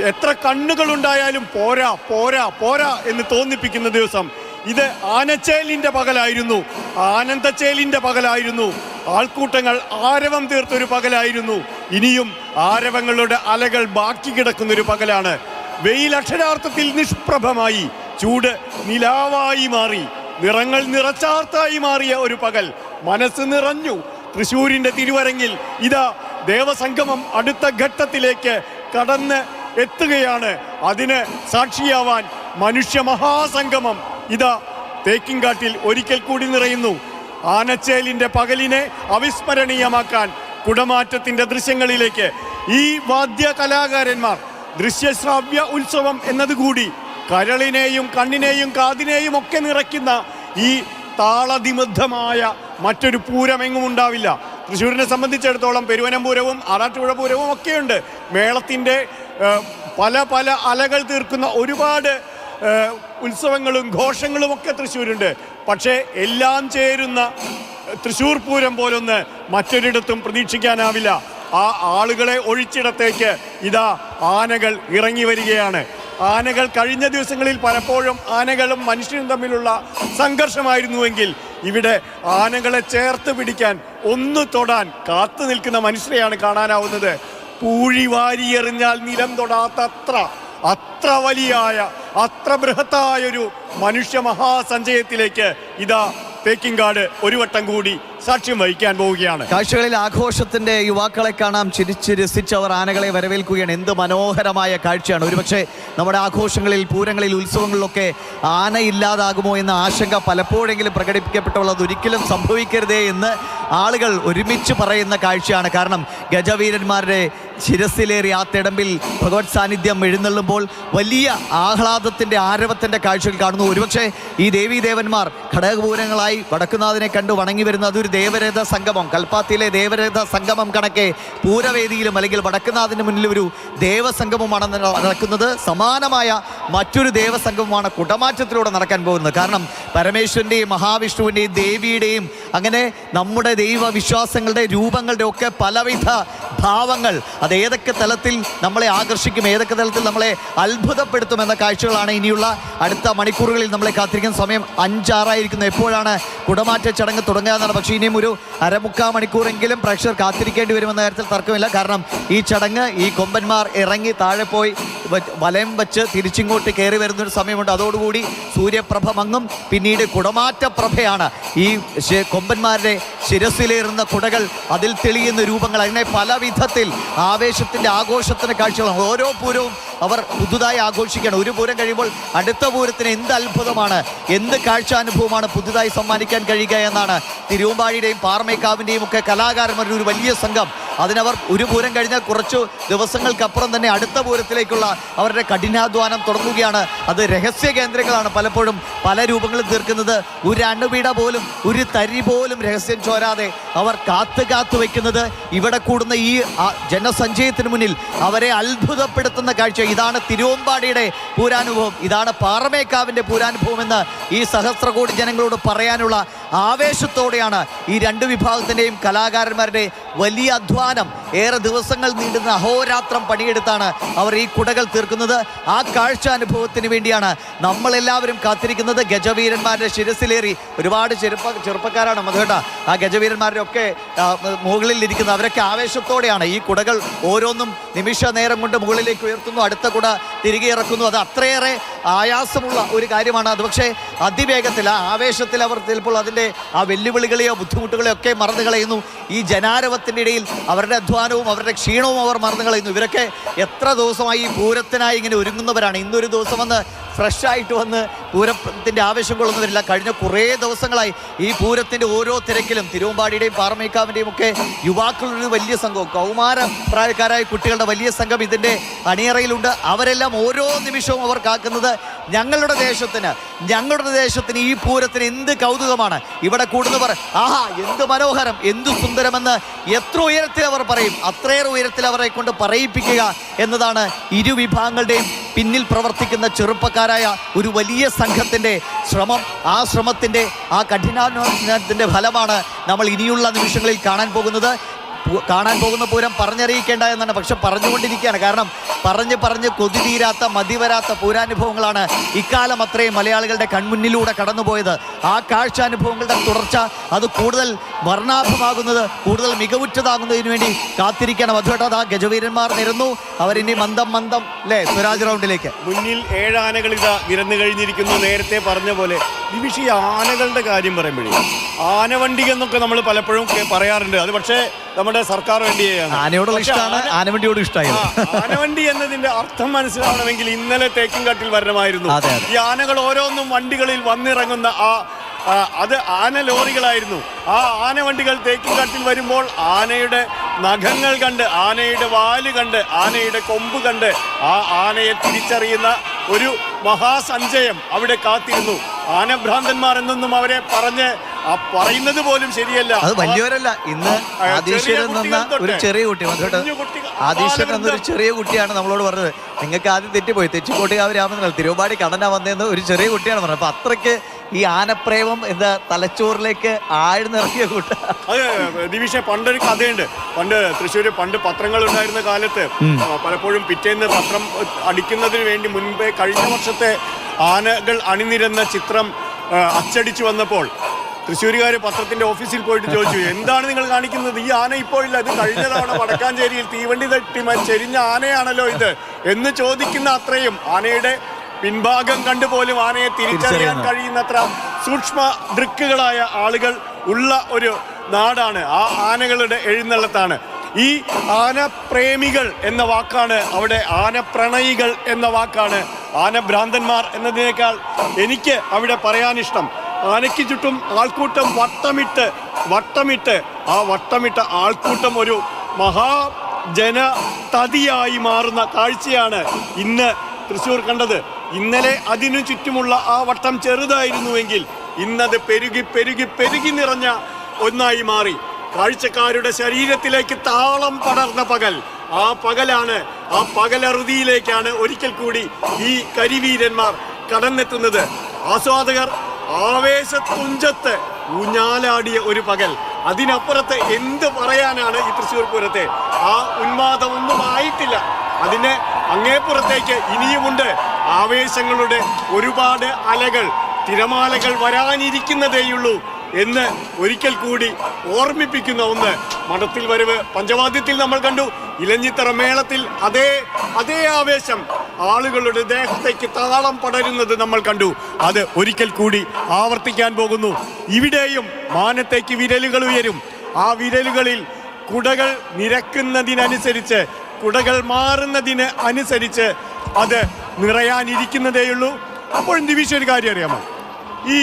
എത്ര കണ്ണുകൾ ഉണ്ടായാലും പോരാ പോരാ പോരാ എന്ന് തോന്നിപ്പിക്കുന്ന ദിവസം. ഇത് ആനച്ചേലിന്റെ പകലായിരുന്നു. ആനന്ദച്ചേലിന്റെ പകലായിരുന്നു. ആൾക്കൂട്ടങ്ങൾ ആരവം തീർത്തൊരു പകലായിരുന്നു. ഇനിയും ആരവങ്ങളുടെ അലകൾ ബാക്കി കിടക്കുന്നൊരു പകലാണ്. വെയിൽ അക്ഷരാർത്ഥത്തിൽ നിഷ്പ്രഭമായി. ചൂട് നിലാവായി മാറി. നിറങ്ങൾ നിറച്ചാർത്തായി മാറിയ ഒരു പകൽ. മനസ്സ് നിറഞ്ഞു. തൃശ്ശൂരിന്റെ തിരുവരങ്ങിൽ ഇതാ ദേവസംഗമം അടുത്ത ഘട്ടത്തിലേക്ക് കടന്ന് എത്തുകയാണ്. അതിന് സാക്ഷിയാവാൻ മനുഷ്യ മഹാസംഗമം ഇതാ തേക്കിൻകാട്ടിൽ ഒരിക്കൽ കൂടി നിറയുന്നു. ആനച്ചേലിന്റെ പകലിനെ അവിസ്മരണീയമാക്കാൻ കുടമാറ്റത്തിന്റെ ദൃശ്യങ്ങളിലേക്ക് ഈ വാദ്യ കലാകാരന്മാർ ദൃശ്യശ്രാവ്യ ഉത്സവം എന്നതുകൂടി കരളിനെയും കണ്ണിനെയും കാതിനെയും ഒക്കെ നിറയ്ക്കുന്ന ഈ താളതിമദ്ധമായ മറ്റൊരു പൂരമെങ്ങും ഉണ്ടാവില്ല. തൃശ്ശൂരിനെ സംബന്ധിച്ചിടത്തോളം പെരുവനമ്പൂരവും ആറാട്ടുപുഴ പൂരവും ഒക്കെയുണ്ട്. മേളത്തിന്റെ പല പല അലകൾ തീർക്കുന്ന ഒരുപാട് ഉത്സവങ്ങളും ഘോഷങ്ങളും ഒക്കെ തൃശ്ശൂരുണ്ട്. പക്ഷേ എല്ലാം ചേരുന്ന തൃശ്ശൂർ പൂരം പോലൊന്ന് മറ്റൊരിടത്തും പ്രതീക്ഷിക്കാനാവില്ല. ആ ആളുകളെ ഒഴിച്ചിടത്തേക്ക് ഇതാ ആനകൾ ഇറങ്ങി വരികയാണ്. ആനകൾ കഴിഞ്ഞ ദിവസങ്ങളിൽ പലപ്പോഴും ആനകളും മനുഷ്യരും തമ്മിലുള്ള സംഘർഷമായിരുന്നുവെങ്കിൽ ഇവിടെ ആനകളെ ചേർത്ത് പിടിക്കാൻ ഒന്ന് തൊടാൻ കാത്തു നിൽക്കുന്ന മനുഷ്യരെയാണ് കാണാനാവുന്നത്. പൂഴി വാരിയെറിഞ്ഞാൽ നിലം തൊടാത്ത അത്ര അത്ര വലിയായ അത്ര ബൃഹത്തായൊരു മനുഷ്യ മഹാസഞ്ചയത്തിലേക്ക് ഇതാ തേക്കിങ്കാട് ഒരു വട്ടം കൂടി സാക്ഷ്യം വഹിക്കാൻ പോവുകയാണ്. കാഴ്ചകളിൽ ആഘോഷത്തിന്റെ യുവാക്കളെ കാണാം. ചിരിച്ച് രസിച്ച് അവർ ആനകളെ വരവേൽക്കുകയാണ്. എന്ത് മനോഹരമായ കാഴ്ചയാണ്. ഒരുപക്ഷെ നമ്മുടെ ആഘോഷങ്ങളിൽ പൂരങ്ങളിൽ ഉത്സവങ്ങളിലൊക്കെ ആന ഇല്ലാതാകുമോ എന്ന ആശങ്ക പലപ്പോഴെങ്കിലും പ്രകടിപ്പിക്കപ്പെട്ടുള്ളത് ഒരിക്കലും സംഭവിക്കരുതേ എന്ന് ആളുകൾ ഒരുമിച്ച് പറയുന്ന കാഴ്ചയാണ്. കാരണം ഗജവീരന്മാരുടെ ശിരസിലേറി ആ തിടമ്പിൽ ഭഗവത് സാന്നിധ്യം എഴുന്നള്ളുമ്പോൾ വലിയ ആഹ്ലാദത്തിന്റെ ആരവത്തിന്റെ കാഴ്ചകൾ കാണുന്നു. ഒരുപക്ഷെ ഈ ദേവീദേവന്മാർ ഘടകപൂരങ്ങളായി വടക്കുനാഥനെ കണ്ടു വണങ്ങി വരുന്ന അതൊരു ദേവരഥ സംഗമം. കൽപ്പാത്തിയിലെ ദേവരഥ സംഗമം കണക്കെ പൂരവേദിയിലും അല്ലെങ്കിൽ വടക്കുനാഥിന് മുന്നിൽ ഒരു ദേവസംഗമമാണ് നടക്കുന്നത്. സമാനമായ മറ്റൊരു ദേവസംഗമമാണ് കുടമാറ്റത്തിലൂടെ നടക്കാൻ പോകുന്നത്. കാരണം പരമേശ്വരന്റെയും മഹാവിഷ്ണുവിന്റെയും ദേവിയുടെയും അങ്ങനെ നമ്മുടെ ദൈവവിശ്വാസങ്ങളുടെ രൂപങ്ങളുടെ ഒക്കെ പലവിധ ഭാവങ്ങൾ. അത് ഏതൊക്കെ തലത്തിൽ നമ്മളെ ആകർഷിക്കും ഏതൊക്കെ തലത്തിൽ നമ്മളെ അത്ഭുതപ്പെടുത്തും എന്ന കാഴ്ചകളാണ് ഇനിയുള്ള അടുത്ത മണിക്കൂറുകളിൽ നമ്മളെ കാത്തിരിക്കുന്ന സമയം അഞ്ചാറായിരിക്കുന്നു. എപ്പോഴാണ് കുടമാറ്റ ചടങ്ങ് തുടങ്ങുക എന്നാണ് പക്ഷേ ഇനിയും ഒരു അരമുക്കാൽ മണിക്കൂറെങ്കിലും പ്രേക്ഷകർ കാത്തിരിക്കേണ്ടി വരുമെന്ന കാര്യത്തിൽ തർക്കമില്ല. കാരണം ഈ ചടങ്ങ് ഈ കൊമ്പന്മാർ ഇറങ്ങി താഴെ പോയി വലയം വെച്ച് തിരിച്ചിങ്ങോട്ട് കയറി വരുന്നൊരു സമയമുണ്ട്. അതോടുകൂടി സൂര്യപ്രഭ മങ്ങും പിന്നീട് കുടമാറ്റ പ്രഭയാണ് ഈ കൊമ്പന്മാരുടെ കൊമ്പന്മാരുടെ ശിരസിലേറുന്ന കുടകൾ അതിൽ തെളിയുന്ന രൂപങ്ങൾ അങ്ങനെ പല വിധത്തിൽ ആവേശത്തിന്റെ ആഘോഷത്തിന് കാഴ്ചകളാണ് ഓരോ പൂരവും അവർ പുതുതായി ആഘോഷിക്കണം ഒരു പൂരം കഴിയുമ്പോൾ അടുത്ത പൂരത്തിന് എന്ത് അത്ഭുതമാണ് എന്ത് കാഴ്ചാനുഭവമാണ് പുതുതായി സമ്മാനിക്കാൻ കഴിയുക എന്നാണ് തിരുവമ്പാടിയുടെയും പാറമേക്കാവിന്റെയും ഒക്കെ കലാകാരന്മാരുടെ ഒരു വലിയ സംഘം. അതിനവർ ഒരു പൂരം കഴിഞ്ഞാൽ കുറച്ചു ദിവസങ്ങൾക്കപ്പുറം തന്നെ അടുത്ത പൂരത്തിലേക്കുള്ള അവരുടെ കഠിനാധ്വാനം തുടങ്ങുകയാണ്. അത് രഹസ്യ കേന്ദ്രങ്ങളാണ് പലപ്പോഴും പല രൂപങ്ങളിൽ തീർക്കുന്നത്. ഒരു അണുവിട പോലും ഒരു തരി പോലും രഹസ്യം ചോരാതെ അവർ കാത്തു കാത്തു വയ്ക്കുന്നത് ഇവിടെ കൂടുന്ന ഈ ജനസഞ്ചയത്തിന് മുന്നിൽ അവരെ അത്ഭുതപ്പെടുത്തുന്ന കാഴ്ച. ഇതാണ് തിരുവമ്പാടിയുടെ പൂരാനുഭവം. ഇതാണ് പാറമേക്കാവിന്റെ പൂരാനുഭവം എന്ന് ഈ സഹസ്രകോടി ജനങ്ങളോട് പറയാനുള്ള ആവേശത്തോടെയാണ് ഈ രണ്ട് വിഭാഗത്തിന്റെയും കലാകാരന്മാരുടെ വലിയ അധ്വാനം ഏറെ ദിവസങ്ങൾ നീണ്ടുന്ന അഹോരാത്രം പണിയെടുത്താണ് അവർ ഈ കുടകൾ തീർക്കുന്നത്. ആ കാഴ്ച അനുഭവത്തിന് വേണ്ടിയാണ് നമ്മളെല്ലാവരും കാത്തിരിക്കുന്നത്. ഗജവീരന്മാരുടെ ശിരസിലേറി ഒരുപാട് ചെറുപ്പ ചെറുപ്പക്കാരാണ് മധുകേട്ട ആ ഗജവീരന്മാരുടെ ഒക്കെ മുകളിൽ ഇരിക്കുന്നത് അവരൊക്കെ ആവേശത്തോടെയാണ് ഈ കുടകൾ ഓരോന്നും നിമിഷ നേരം കൊണ്ട് മുകളിലേക്ക് ഉയർത്തുന്നു. അടുത്ത കുട തിരികെ ഇറക്കുന്നു. അത് അത്രയേറെ ആയാസമുള്ള ഒരു കാര്യമാണ് അത്. പക്ഷേ അതിവേഗത്തിൽ ആ ആവേശത്തിൽ അവർ ചിലപ്പോൾ അതിന്റെ ആ വെല്ലുവിളികളെയോ ബുദ്ധിമുട്ടുകളെയോ ഒക്കെ മറന്നു കളയുന്നു. ഈ ജനാരവത്തിന്റെ ഇടയിൽ അവരുടെ അധ്വാനവും അവരുടെ ക്ഷീണവും അവർ മറന്നു കളയുന്നു. ഇവരൊക്കെ എത്ര ദിവസമായി ഈ പൂരത്തിനായി ഇങ്ങനെ ഒരുങ്ങുന്നവരാണ്. ഇന്നൊരു ദിവസം വന്ന് ഫ്രഷ് ആയിട്ട് വന്ന് പൂരത്തിന്റെ ആവശ്യം കൊള്ളുന്നവരില്ല കഴിഞ്ഞ കുറേ ദിവസങ്ങളായി ഈ പൂരത്തിന്റെ ഓരോ തിരക്കിലും തിരുവമ്പാടിയുടെയും പാറമേക്കാവിന്റെയും ഒക്കെ യുവാക്കളുടെ വലിയ സംഘവും. കൗമാര പ്രായക്കാരായ കുട്ടികളുടെ വലിയ സംഘം ഇതിന്റെ അണിയറയിലുണ്ട്. അവരെല്ലാം ഓരോ നിമിഷവും അവർ കാക്കുന്നത് ഞങ്ങളുടെ ദേശത്തിന്. ഞങ്ങളുടെ ദേശത്തിന് ഈ പൂരത്തിന് എന്ത് കൗതുകമാണ്. ഇവിടെ കൂടുന്നവർ ആഹാ എന്ത് മനോഹരം എന്ത് സുന്ദരമെന്ന് എത്ര ഉയരത്തിൽ അവർ പറയും. അത്രയേറെ ഉയരത്തിൽ അവരെ കൊണ്ട് പറയിപ്പിക്കുക എന്നതാണ് ഇരു വിഭാഗങ്ങളുടെയും പിന്നിൽ പ്രവർത്തിക്കുന്ന ചെറുപ്പക്കാരായ ഒരു വലിയ സംഘത്തിന്റെ ശ്രമം ആ ശ്രമത്തിന്റെ ആ കഠിനാധ്വാനത്തിന്റെ ഫലമാണ് നമ്മൾ ഇനിയുള്ള നിമിഷങ്ങളിൽ കാണാൻ പോകുന്നത്. കാണാൻ പോകുന്ന പൂരം പറഞ്ഞറിയിക്കേണ്ട എന്നാണ് പക്ഷെ പറഞ്ഞുകൊണ്ടിരിക്കുകയാണ്. കാരണം പറഞ്ഞ് പറഞ്ഞ് കൊതി തീരാത്ത മതി വരാത്ത പൂരാനുഭവങ്ങളാണ് ഇക്കാലം അത്രയും മലയാളികളുടെ കൺമുന്നിലൂടെ കടന്നുപോയത്. ആ കാഴ്ചാനുഭവങ്ങളുടെ തുടർച്ച അത് കൂടുതൽ വർണാഭമാകുന്നത് കൂടുതൽ മികവുറ്റതാകുന്നതിന് വേണ്ടി കാത്തിരിക്കണം. അതുകൊണ്ട് ആ ഗജവീരന്മാർ നിരന്നു. അവരിനി മന്ദം മന്ദം അല്ലേ സ്വരാജ് റൗണ്ടിലേക്ക്. മുന്നിൽ ഏഴ് ആനകൾ ഇതാ നിരന്നു കഴിഞ്ഞിരിക്കുന്നു. നേരത്തെ പറഞ്ഞ പോലെ നിമിഷ ഈ ആനകളുടെ കാര്യം പറയുമ്പോഴേ ആനവണ്ടി എന്നൊക്കെ നമ്മൾ പലപ്പോഴും പറയാറുണ്ട്. അത് പക്ഷേ നമ്മുടെ സർക്കാർ വണ്ടിയാണ്. ആനയോടുള്ള ഇഷ്ടമാണ് ആനവണ്ടിയോട് ഇഷ്ടമായി ആനവണ്ടി എന്നതിന്റെ അർത്ഥം മനസ്സിലാവണമെങ്കിൽ ഇന്നലെ തേക്കിൻകാട്ടിൽ വരണമായിരുന്നു. ഈ ആനകൾ ഓരോന്നും വണ്ടികളിൽ വന്നിറങ്ങുന്ന ആ ആ, അത് ആന ലോറികളായിരുന്നു. ആ ആന വണ്ടികൾ തേക്കിൻകാട്ടിൽ വരുമ്പോൾ ആനയുടെ നഖങ്ങൾ കണ്ട് ആനയുടെ വാൽ കണ്ട് ആനയുടെ കൊമ്പ് കണ്ട് ആ ആനയെ തിരിച്ചറിയുന്ന ഒരു മഹാസഞ്ചയം അവിടെ കാത്തിരുന്നു. ആനഭ്രാന്തന്മാർ എന്നൊന്നും അവരെ പറഞ്ഞ് ആ പറയുന്നത് പോലും ശരിയല്ല. അത് വലിയവരല്ല. ഇന്ന് ആദീശ്വരൻ എന്ന ഒരു ചെറിയ കുട്ടി വന്നിട്ട് ആദീശ്വരൻ എന്നൊരു ഒരു ചെറിയ കുട്ടിയാണ് നമ്മളോട് പറഞ്ഞത്. നിങ്ങൾക്ക് ആദ്യം തെറ്റിപ്പോയി. തെച്ചിക്കോട്ടുകാവ് രാമനല്ല തിരുവമ്പാടി കടന വന്നതെന്ന് ഒരു ചെറിയ കുട്ടിയാണ് പറഞ്ഞത്. അപ്പൊ അത്രയ്ക്ക് ഈ ആനപ്രേമം എന്താ തലച്ചോറിലേക്ക് ആഴ്ന്നിറങ്ങിയ കൂട്ട ദിവിഷ പണ്ടൊരു കഥയുണ്ട്. പണ്ട് തൃശ്ശൂര് പണ്ട് പത്രങ്ങൾ ഉണ്ടായിരുന്ന കാലത്ത് പലപ്പോഴും പിറ്റേന്ന് പത്രം അടിക്കുന്നതിന് വേണ്ടി മുൻപേ കഴിഞ്ഞ വർഷത്തെ ആനകൾ അണിനിരന്ന ചിത്രം അച്ചടിച്ചു വന്നപ്പോൾ തൃശ്ശൂരുകാർ പത്രത്തിന്റെ ഓഫീസിൽ പോയിട്ട് ചോദിച്ചു എന്താണ് നിങ്ങൾ കാണിക്കുന്നത്? ഈ ആന ഇപ്പോൾ ഇല്ല. ഇത് കഴിഞ്ഞ തവണ വടക്കാഞ്ചേരിയിൽ തീവണ്ടി തട്ടി ചെരിഞ്ഞ ആനയാണല്ലോ ഇത്. എന്ന് ചോദിക്കുന്ന അത്രയും ആനയുടെ പിൻഭാഗം കണ്ടുപോലും ആനയെ തിരിച്ചറിയാൻ കഴിയുന്നത്ര സൂക്ഷ്മ ദൃക്കുകളായ ആളുകൾ ഉള്ള ഒരു നാടാണ്. ആ ആനകളുടെ എഴുന്നള്ളത്താണ്. ഈ ആന പ്രേമികൾ എന്ന വാക്കാണ് അവിടെ ആന പ്രണയികൾ എന്ന വാക്കാണ് ആനഭ്രാന്തന്മാർ എന്നതിനേക്കാൾ എനിക്ക് അവിടെ പറയാനിഷ്ടം. ആനയ്ക്ക് ചുറ്റും ആൾക്കൂട്ടം വട്ടമിട്ട് വട്ടമിട്ട് ആ വട്ടമിട്ട ആൾക്കൂട്ടം ഒരു മഹാ ജനതതിയായി മാറുന്ന കാഴ്ചയാണ് ഇന്ന് തൃശ്ശൂർ കണ്ടത്. ഇന്നലെ അതിനു ചുറ്റുമുള്ള ആ വട്ടം ചെറുതായിരുന്നുവെങ്കിൽ ഇന്നത് പെരുകി പെരുകി പെരുകി നിറഞ്ഞ ഒന്നായി മാറി. കാഴ്ചക്കാരുടെ ശരീരത്തിലേക്ക് താളം പടർന്ന പകൽ. ആ പകലാണ് ആ പകലറുതിയിലേക്കാണ് ഒരിക്കൽ കൂടി ഈ കരിവീരന്മാർ കടന്നെത്തുന്നത്. ആസ്വാദകർ ആവേശത്തുഞ്ചത്ത് ഊഞ്ഞാലാടിയ ഒരു പകൽ. അതിനപ്പുറത്ത് എന്ത് പറയാനാണ് ഈ തൃശ്ശൂർ പൂരത്തെ? ആ ഉന്മാദമൊന്നും ആയിട്ടില്ല. അതിന് അങ്ങേപ്പുറത്തേക്ക് ഇനിയുമുണ്ട് ആവേശങ്ങളുടെ ഒരുപാട് അലകൾ. തിരമാലകൾ വരാനിരിക്കുന്നതേയുള്ളൂ എന്ന് ഒരിക്കൽ കൂടി ഓർമ്മിപ്പിക്കുന്ന ഒന്ന് മഠത്തിൽ വരവ് പഞ്ചവാദ്യത്തിൽ നമ്മൾ കണ്ടു. ഇലഞ്ഞിത്തറ മേളത്തിൽ അതേ അതേ ആവേശം ആളുകളുടെ ദേഹത്തേക്ക് താളം പടരുന്നത് നമ്മൾ കണ്ടു. അത് ഒരിക്കൽ കൂടി ആവർത്തിക്കാൻ പോകുന്നു. ഇവിടെയും മാനത്തേക്ക് വിരലുകൾ ഉയരും. ആ വിരലുകളിൽ കുടകൾ നിരക്കുന്നതിനനുസരിച്ച് കുടകൾ മാറുന്നതിന് അനുസരിച്ച് അത് നിറയാനിരിക്കുന്നതേയുള്ളൂ. അപ്പോൾ ദിവിഷ ഒരു കാര്യം അറിയാമോ? ഈ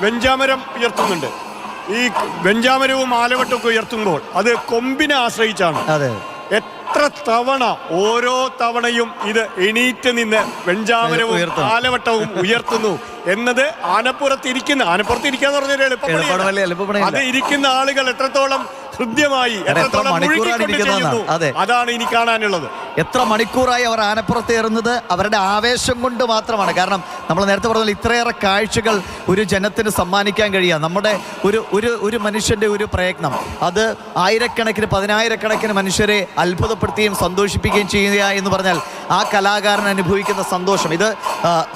വെഞ്ചാമരം ഉയർത്തുന്നുണ്ട്. ഈ വെഞ്ചാമരവും ആലവട്ടമൊക്കെ ഉയർത്തുമ്പോൾ അത് കൊമ്പിനെ ആശ്രയിച്ചാണ് അതെ എത്ര തവണ ഓരോ തവണയും ഇത് എണീറ്റ് നിന്ന് വെഞ്ചാമരവും. ആലവട്ടവും ഉയർത്തുന്നു എന്നത് ആനപ്പുറത്തിരിക്കുന്ന ആനപ്പുറത്തിരിക്കാന്ന് പറഞ്ഞൊരു എളുപ്പപ്പണിയല്ല, എളുപ്പപ്പണിയല്ല എളുപ്പപ്പണിയല്ല. അത് ഇരിക്കുന്ന ആളുകൾ എത്രത്തോളം ഹൃദ്യമായി. അതാണ് ഇനി കാണാനുള്ളത്. എത്ര മണിക്കൂറായി അവർ ആനപ്പുറത്ത് ഏറുന്നത്? അവരുടെ ആവേശം കൊണ്ട് മാത്രമാണ്. കാരണം നമ്മൾ നേരത്തെ പറഞ്ഞ പോലെ ഇത്രയേറെ കാഴ്ചകൾ ഒരു ജനത്തിന് സമ്മാനിക്കാൻ കഴിയുക നമ്മുടെ ഒരു ഒരു ഒരു മനുഷ്യന്റെ ഒരു പ്രയത്നം. അത് ആയിരക്കണക്കിന് പതിനായിരക്കണക്കിന് മനുഷ്യരെ അത്ഭുതപ്പെടുത്തുകയും സന്തോഷിപ്പിക്കുകയും ചെയ്യുക എന്ന് പറഞ്ഞാൽ ആ കലാകാരൻ അനുഭവിക്കുന്ന സന്തോഷം. ഇത്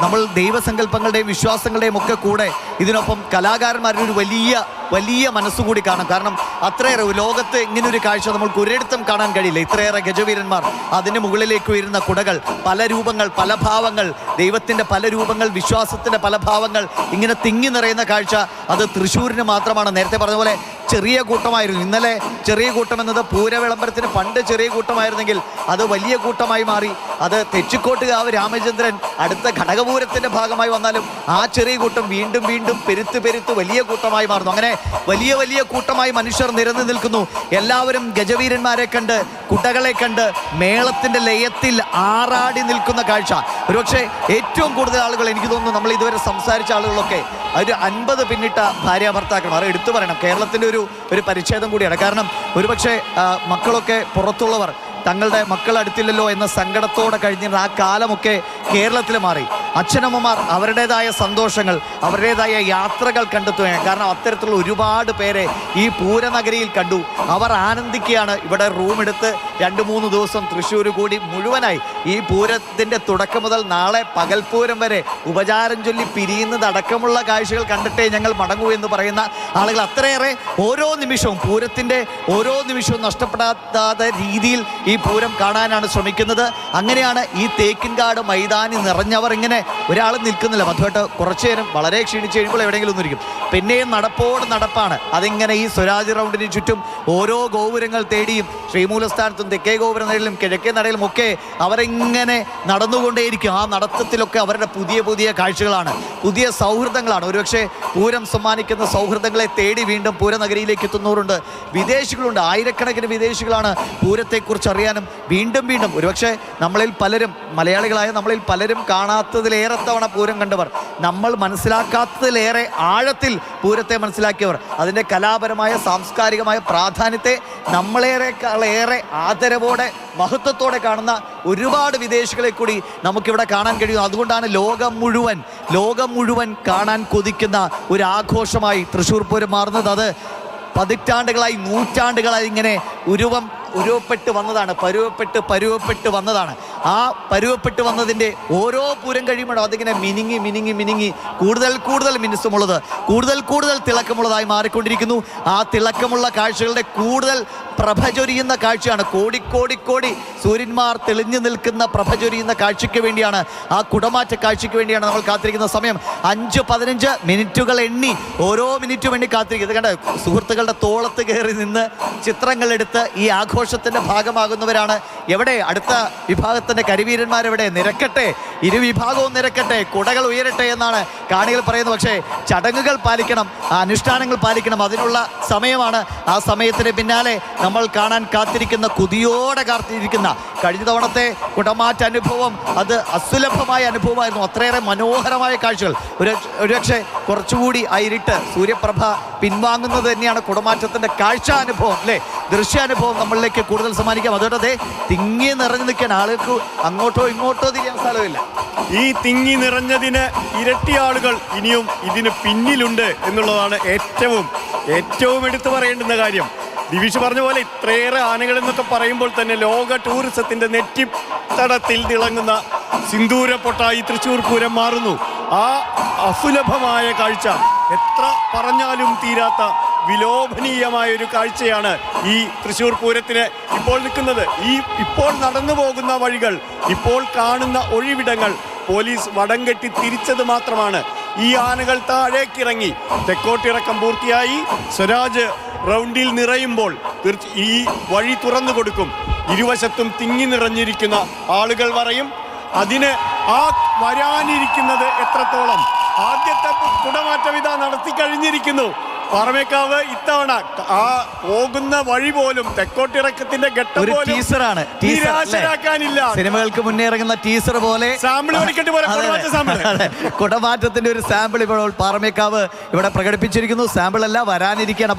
നമ്മൾ ദൈവസങ്കല്പങ്ങളുടെയും വിശ്വാസങ്ങളുടെയും ഒക്കെ കൂടെ ഇതിനൊപ്പം കലാകാരന്മാരുടെ ഒരു വലിയ വലിയ മനസ്സുകൂടി കാണും. കാരണം അത്രയേറെ ലോകത്ത് ഇങ്ങനെ ഒരു കാഴ്ച നമ്മൾക്ക് ഒരിടത്തും കാണാൻ കഴിയില്ല. ഇത്രയേറെ ഗജവീരന്മാർ അതിന് മുകളിലേക്ക് ഉയരുന്ന കുടകൾ പല രൂപങ്ങൾ പല ഭാവങ്ങൾ ദൈവത്തിന്റെ പല രൂപങ്ങൾ വിശ്വാസത്തിന്റെ പല ഭാവങ്ങൾ ഇങ്ങനെ തിങ്ങി നിറയുന്ന കാഴ്ച അത് തൃശ്ശൂരിന് മാത്രമാണ്. നേരത്തെ പറഞ്ഞ പോലെ ചെറിയ കൂട്ടമായിരുന്നു. ഇന്നലെ ചെറിയ കൂട്ടം എന്നത് പൂര വിളംബരത്തിന് പണ്ട് ചെറിയ കൂട്ടമായിരുന്നെങ്കിൽ അത് വലിയ കൂട്ടമായി മാറി. അത് തെച്ചിക്കോട്ടുകാവ് രാമചന്ദ്രൻ അടുത്ത ഘടകപൂരത്തിന്റെ ഭാഗമായി വന്നാലും ആ ചെറിയ കൂട്ടം വീണ്ടും വീണ്ടും പെരുത്ത് പെരുത്ത് വലിയ കൂട്ടമായി മാറുന്നു. അങ്ങനെ വലിയ വലിയ കൂട്ടമായി മനുഷ്യർ നിരന്നു നിൽക്കുന്നു. എല്ലാവരും ഗജവീരന്മാരെ കണ്ട് കുട്ടകളെ കണ്ട് മേളത്തിന്റെ ലയത്തിൽ ആറാടി നിൽക്കുന്ന കാഴ്ച. ഒരുപക്ഷെ ഏറ്റവും കൂടുതൽ ആളുകൾ എനിക്ക് തോന്നുന്നു നമ്മൾ ഇതുവരെ സംസാരിച്ച ആളുകളൊക്കെ ഒരു അൻപത് പിന്നിട്ട ഭാര്യ ഭർത്താക്കന്മാർ. എടുത്തു പറയണം. കേരളത്തിന്റെ ഒരു ഒരു പരിച്ഛേദം കൂടിയാണ്. കാരണം ഒരുപക്ഷെ മക്കളൊക്കെ പുറത്തുള്ളവർ തങ്ങളുടെ മക്കൾ അടുത്തില്ലല്ലോ എന്ന സങ്കടത്തോടെ കഴിഞ്ഞിരുന്ന ആ കാലമൊക്കെ കേരളത്തിൽ മാറി. അച്ഛനമ്മമാർ അവരുടേതായ സന്തോഷങ്ങൾ അവരുടേതായ യാത്രകൾ കണ്ടെത്തുകയാണ്. കാരണം അത്തരത്തിലുള്ള ഒരുപാട് പേരെ ഈ പൂരനഗരിയിൽ കണ്ടു. അവർ ആനന്ദിക്കുകയാണ്. ഇവിടെ റൂം എടുത്ത് രണ്ട് മൂന്ന് ദിവസം തൃശ്ശൂർ കൂടി മുഴുവനായി. ഈ പൂരത്തിന്റെ തുടക്കം മുതൽ നാളെ പകൽപൂരം വരെ ഉപചാരം ചൊല്ലി പിരിയുന്നതടക്കമുള്ള കാഴ്ചകൾ കണ്ടിട്ടേ ഞങ്ങൾ മടങ്ങൂ എന്ന് പറയുന്ന ആളുകൾ അത്രയേറെ ഓരോ നിമിഷവും പൂരത്തിന്റെ ഓരോ നിമിഷവും നഷ്ടപ്പെടാത്ത രീതിയിൽ ഈ പൂരം കാണാനാണ് ശ്രമിക്കുന്നത്. അങ്ങനെയാണ് ഈ തേക്കിൻകാട് മൈതാനി നിറഞ്ഞവർ ഇങ്ങനെ ഒരാൾ നിൽക്കുന്നില്ല. മധുവായിട്ട് കുറച്ചു നേരം വളരെ ക്ഷീണിച്ച് കഴിയുമ്പോൾ എവിടെയെങ്കിലും ഒന്നിരിക്കും. പിന്നെയും നടപ്പോട് നടപ്പാണ്. അതിങ്ങനെ ഈ സ്വരാജ് റൗണ്ടിന് ചുറ്റും ഓരോ ഗോപുരങ്ങൾ തേടിയും ശ്രീമൂലസ്ഥാനത്തും തെക്കേ ഗോപുര നടയിലും കിഴക്കേ നടയിലും ഒക്കെ അവരിങ്ങനെ നടന്നുകൊണ്ടേയിരിക്കും. ആ നടത്തത്തിലൊക്കെ അവരുടെ പുതിയ പുതിയ കാഴ്ചകളാണ്. പുതിയ സൗഹൃദങ്ങളാണ്. ഒരുപക്ഷെ പൂരം സമ്മാനിക്കുന്ന സൗഹൃദങ്ങളെ തേടി വീണ്ടും പൂരനഗരിയിലേക്ക് എത്തുന്നവരുണ്ട്. വിദേശികളുണ്ട്. ആയിരക്കണക്കിന് വിദേശികളാണ് പൂരത്തെക്കുറിച്ച് അറിയാനും വീണ്ടും വീണ്ടും. ഒരുപക്ഷെ നമ്മളിൽ പലരും മലയാളികളായ നമ്മളിൽ പലരും കാണാത്തതിലേറെ തവണ പൂരം കണ്ടവർ. നമ്മൾ മനസ്സിലാക്കാത്തതിലേറെ ആഴത്തിൽ പൂരത്തെ മനസ്സിലാക്കിയവർ. അതിന്റെ കലാപരമായ സാംസ്കാരികമായ പ്രാധാന്യത്തെ നമ്മളേറെക്കാളേറെ ആദരവോടെ മഹത്വത്തോടെ കാണുന്ന ഒരുപാട് വിദേശികളെ കൂടി നമുക്കിവിടെ കാണാൻ കഴിയും. അതുകൊണ്ടാണ് ലോകം മുഴുവൻ ലോകം മുഴുവൻ കാണാൻ കൊതിക്കുന്ന ഒരു ആഘോഷമായി തൃശ്ശൂർ പൂരം മാറുന്നത്. അത് പതിറ്റാണ്ടുകളായി നൂറ്റാണ്ടുകളായി ഇങ്ങനെ ഉരുവം ഉരുവപ്പെട്ട് വന്നതാണ് പരുവപ്പെട്ട് പരുവപ്പെട്ട് വന്നതാണ്. ആ പരുവപ്പെട്ട് വന്നതിന്റെ ഓരോ പൂരം കഴിയുമ്പോഴും അതിങ്ങനെ മിനിങ്ങി മിനിങ്ങി മിനിങ്ങി കൂടുതൽ കൂടുതൽ മിനുസമുള്ളത്. കൂടുതൽ കൂടുതൽ തിളക്കമുള്ളതായി മാറിക്കൊണ്ടിരിക്കുന്നു. ആ തിളക്കമുള്ള കാഴ്ചകളുടെ കൂടുതൽ പ്രഭ ചൊരിയുന്ന കാഴ്ചയാണ് കോടിക്കോടിക്കോടി സൂര്യന്മാർ തെളിഞ്ഞു നിൽക്കുന്ന പ്രഭ ചൊരിയുന്ന കാഴ്ചയ്ക്ക് വേണ്ടിയാണ് ആ കുടമാറ്റ കാഴ്ചയ്ക്ക് വേണ്ടിയാണ് നമ്മൾ കാത്തിരിക്കുന്ന സമയം. അഞ്ച് പതിനഞ്ച് മിനിറ്റുകൾ എണ്ണി ഓരോ മിനിറ്റും എണ്ണി കാത്തിരിക്കുന്നത് കണ്ട? സുഹൃത്തുക്കളുടെ തോളത്ത് കയറി നിന്ന് ചിത്രങ്ങളെടുത്ത് ഈ ഈ ആഘോഷത്തിന്റെ ഭാഗമാകുന്നവരാണ്. എവിടെ? അടുത്ത വിഭാഗത്തിന്റെ കരിവീരന്മാരെവിടെ? നിരക്കട്ടെ. ഇരുവിഭാഗവും നിരക്കട്ടെ. കുടകൾ ഉയരട്ടെ എന്നാണ് കാണികൾ പറയുന്നത്. പക്ഷേ ചടങ്ങുകൾ പാലിക്കണം അനുഷ്ഠാനങ്ങൾ പാലിക്കണം. അതിനുള്ള സമയമാണ്. ആ സമയത്തിന് പിന്നാലെ നമ്മൾ കാണാൻ കാത്തിരിക്കുന്ന കുതിയോടെ കാത്തിരിക്കുന്ന കഴിഞ്ഞ തവണത്തെ കുടമാറ്റ അനുഭവം. അത് അസുലഭമായ അനുഭവമായിരുന്നു. അത്രയേറെ മനോഹരമായ കാഴ്ചകൾ. ഒരു ഒരുപക്ഷെ കുറച്ചുകൂടി ആ സൂര്യപ്രഭ പിൻവാങ്ങുന്നത് തന്നെയാണ് കുടമാറ്റത്തിന്റെ കാഴ്ച അനുഭവം അല്ലേ? ദൃശ്യാനുഭവം നമ്മളിലേക്ക് കൂടുതൽ സമ്മാനിക്കാം. അതുകൊണ്ട് അതെ തിങ്ങി നിറഞ്ഞു നിൽക്കാൻ ആളുകൾക്ക് അങ്ങോട്ടോ ഇങ്ങോട്ടോ തിരിയാൻ സ്ഥലമില്ല. ഈ തിങ്ങി നിറഞ്ഞതിന് ഇരട്ടി ആളുകൾ ഇനിയും ഇതിന് പിന്നിലുണ്ട് എന്നുള്ളതാണ് ഏറ്റവും ഏറ്റവും എടുത്തു പറയേണ്ടുന്ന കാര്യം. ദിവിഷ് പറഞ്ഞ പോലെ ഇത്രയേറെ ആനകൾ എന്നൊക്കെ പറയുമ്പോൾ തന്നെ ലോക ടൂറിസത്തിന്റെ നെറ്റിത്തടത്തിൽ തിളങ്ങുന്ന സിന്ദൂര പൊട്ടായി തൃശ്ശൂർ പൂരം മാറുന്നു. ആ അസുലഭമായ കാഴ്ച എത്ര പറഞ്ഞാലും തീരാത്ത വിലോഭനീയമായ ഒരു കാഴ്ചയാണ് ഈ തൃശ്ശൂർ പൂരത്തിന് ഇപ്പോൾ നിൽക്കുന്നത്. ഈ ഇപ്പോൾ നടന്നു പോകുന്ന വഴികൾ ഇപ്പോൾ കാണുന്ന ഒഴിവിടങ്ങൾ പോലീസ് വടം കെട്ടി തിരിച്ചത് മാത്രമാണ്. ഈ ആനകൾ താഴേക്കിറങ്ങി. തെക്കോട്ടിറക്കം പൂർത്തിയായി. സ്വരാജ് റൗണ്ടിൽ നിറയുമ്പോൾ ഈ വഴി തുറന്നു കൊടുക്കും. ഇരുവശത്തും തിങ്ങി നിറഞ്ഞിരിക്കുന്ന ആളുകൾ പറയും അതിന് ആ വരാനിരിക്കുന്നത് എത്രത്തോളം? ആദ്യത്തെ കുടമാറ്റം ഇതാ നടത്തി കഴിഞ്ഞിരിക്കുന്നു. പാറമേക്കാവ് ഇത്തവണ ആ പോകുന്ന വഴി പോലും തെക്കോട്ടിറക്കത്തിന്റെ ഘട്ടം ഒരു ടീസറാണ്? നിരാശരാക്കാനില്ല. സിനിമകൾക്ക് മുന്നേ ഇറങ്ങുന്ന ടീസർ പോലെ. കുടമാറ്റത്തിന്റെ ഒരു സാമ്പിൾ ഇപ്പോൾ പാറമേക്കാവ് ഇവിടെ പ്രകടിപ്പിച്ചിരിക്കുന്നു. സാമ്പിൾ അല്ല വരാനിരിക്കുകയാണ്.